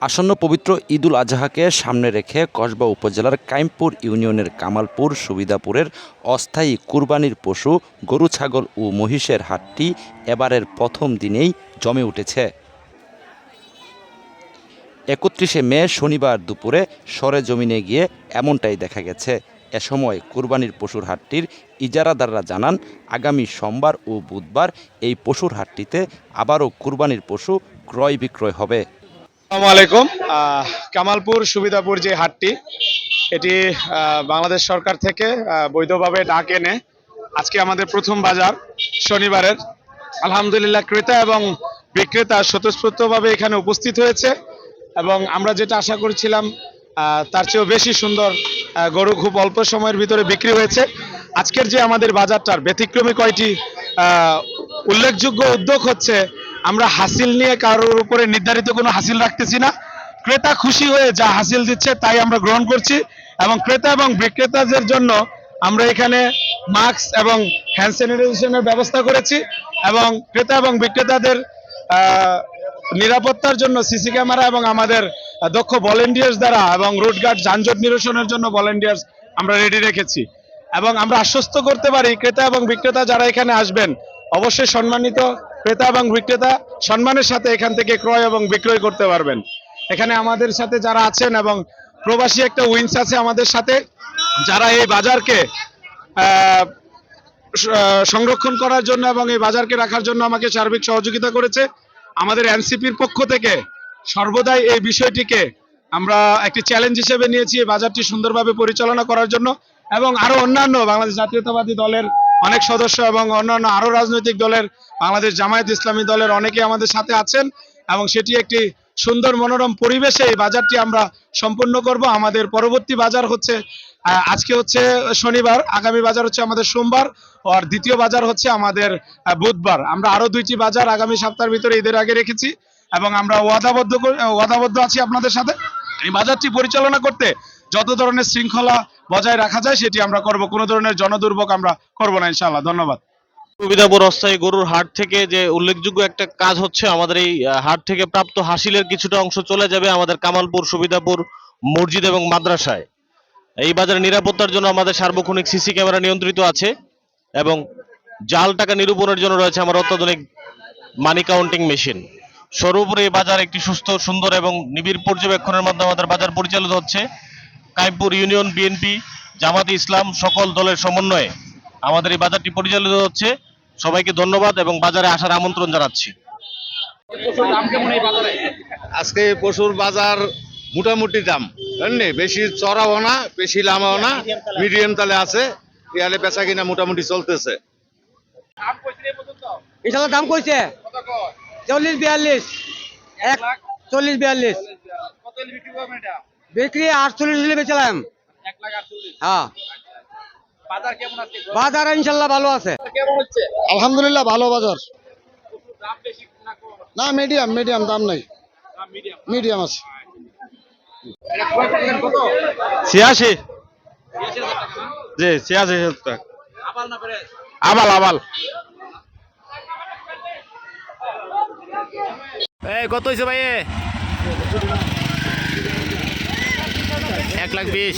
আসন্ন পবিত্র ঈদুল আজহাকে সামনে রেখে কসবা উপজেলার কাইমপুর ইউনিয়নের কামালপুর সুবিধাপুরের অস্থায়ী কুরবানির পশু, গরু, ছাগল ও মহিষের হাটটি এবারের প্রথম দিনেই জমে উঠেছে। একত্রিশে মে শনিবার দুপুরে সরে জমিনে গিয়ে এমনটাই দেখা গেছে। এ সময় কুরবানির পশুর হাটটির ইজারাদাররা জানান, আগামী সোমবার ও বুধবার এই পশুর হাটটিতে আবারও কুরবানির পশু ক্রয় বিক্রয় হবে। আসসালামু আলাইকুম। কামালপুর সুবিধাপুর যে হাটটি, এটি বাংলাদেশ সরকার থেকে বৈধভাবে ডাক এনে আজকে আমাদের প্রথম বাজার শনিবারের। আলহামদুলিল্লাহ ক্রেতা এবং বিক্রেতা স্বতঃস্ফূর্তভাবে এখানে উপস্থিত হয়েছে এবং আমরা যেটা আশা করেছিলাম তার চেয়েও বেশি সুন্দর গরু খুব অল্প সময়ের ভিতরে বিক্রি হয়েছে। আজকের যে আমাদের বাজারটার ব্যতিক্রমী কয়টি উল্লেখযোগ্য উদ্যোগ হচ্ছে আমরা হাসিল নিয়ে কারোর উপরে নির্ধারিত কোনো হাসিল রাখতেছি না। ক্রেতা খুশি হয়ে যা হাসিল দিচ্ছে তাই আমরা গ্রহণ করছি এবং ক্রেতা এবং বিক্রেতাদের জন্য আমরা এখানে মাস্ক এবং হ্যান্ড স্যানিটাইজেশনের ব্যবস্থা করেছি এবং ক্রেতা এবং বিক্রেতাদের নিরাপত্তার জন্য সিসি ক্যামেরা এবং আমাদের দক্ষ ভলেন্টিয়ার্স দ্বারা এবং রোড গার্ড যানজট নিরসনের জন্য ভলেন্টিয়ার্স আমরা রেডি রেখেছি। এবং আমরা আশ্বস্ত করতে পারি ক্রেতা এবং বিক্রেতা যারা এখানে আসবেন, অবশ্যই সম্মানিত ক্রেতা এবং বিক্রেতা সম্মানের সাথে এখান থেকে ক্রয় এবং বিক্রয় করতে পারবেন। এখানে আমাদের সাথে যারা আছেন এবং প্রবাসী একটা উইংস আছে আমাদের সাথে, যারা এই বাজারকে সংরক্ষণ করার জন্য এবং এই বাজারকে রাখার জন্য আমাকে সার্বিক সহযোগিতা করেছে। আমাদের এনসিপির পক্ষ থেকে সর্বদাই এই বিষয়টিকে আমরা একটি চ্যালেঞ্জ হিসেবে নিয়েছি বাজারটি সুন্দরভাবে পরিচালনা করার জন্য এবং আরও অন্যান্য বাংলাদেশ জাতীয়তাবাদী দলের অনেক সদস্য এবং অন্যান্য আরও রাজনৈতিক দলের বাংলাদেশ জামায়াত ইসলামী দলের অনেকে আমাদের সাথে আছেন এবং সেটি একটি সুন্দর মনোরম পরিবেশে এই বাজারটি আমরা সম্পূর্ণ করব। আমাদের পরবর্তী বাজার হচ্ছে আজকে হচ্ছে শনিবার, আগামী বাজার হচ্ছে আমাদের সোমবার, আর দ্বিতীয় বাজার হচ্ছে আমাদের বুধবার। আমরা আরও দুইটি বাজার আগামী সপ্তাহের ভিতরে ঈদের আগে রেখেছি এবং আমরা ওয়াদাবদ্ধ ওয়াদাবদ্ধ আছি আপনাদের সাথে। এই বাজারটি পরিচালনা করতে যত ধরনের শৃঙ্খলা বজায় রাখা যায়, সেটি আমরা করব। কোনো ধরনের জনদুর্ভোগ আমরা করব না, ইনশাআল্লাহ। ধন্যবাদ। সুবিধাপুর অস্থায়ী গরুর হাট থেকে যে উল্লেখযোগ্য একটা কাজ হচ্ছে, আমাদের এই হাট থেকে প্রাপ্ত হাসিলের কিছুটা অংশ চলে যাবে আমাদের কামালপুর সুবিধাপুর মসজিদ এবং মাদ্রাসায়। এই বাজারে নিরাপত্তার জন্য আমাদের সার্বক্ষণিক সিসি ক্যামেরা নিয়ন্ত্রিত আছে এবং জাল টাকা নিরূপণের জন্য রয়েছে আমার অত্যাধুনিক মানি কাউন্টিং মেশিন। সর্বোপরি এই বাজার একটি সুস্থ, সুন্দর এবং নিবিড় পর্যবেক্ষণের মাধ্যমে আমাদের বাজার পরিচালিত হচ্ছে। কাইমপুর ইউনিয়ন বিএনপি জামাতে ইসলাম সকল দলের সমন্বয়ে আমাদের এই বাজারটি পরিচালিত হচ্ছে। সবাইকে ধন্যবাদ এবং বাজারে আসার আমন্ত্রণ জানাচ্ছি। আজকে পশুর বাজার মোটামুটি দাম বেশি চড়াও না বেশি লামাও না মিডিয়াম তালে আছে ইয়ালে বেচা কিনা মোটামুটি চলতেছে। ইনশাল্লাহ দাম কইছে। চল্লিশ বিয়াল্লিশ। এক চল্লিশ বিয়াল্লিশ। বিক্রি আটচল্লিশ হলে বেচলাম। হ্যাঁ। বাজার ইনশাল্লাহ ভালো আছে। আলহামদুলিল্লাহ ভালো বাজার। না মিডিয়াম মিডিয়াম দাম নাই। মিডিয়াম আছে। ছিয়াশি। জি ছিয়াশি হাজার আবাল আবাল এই কত হয়েছে ভাই এক লাখ বিশ।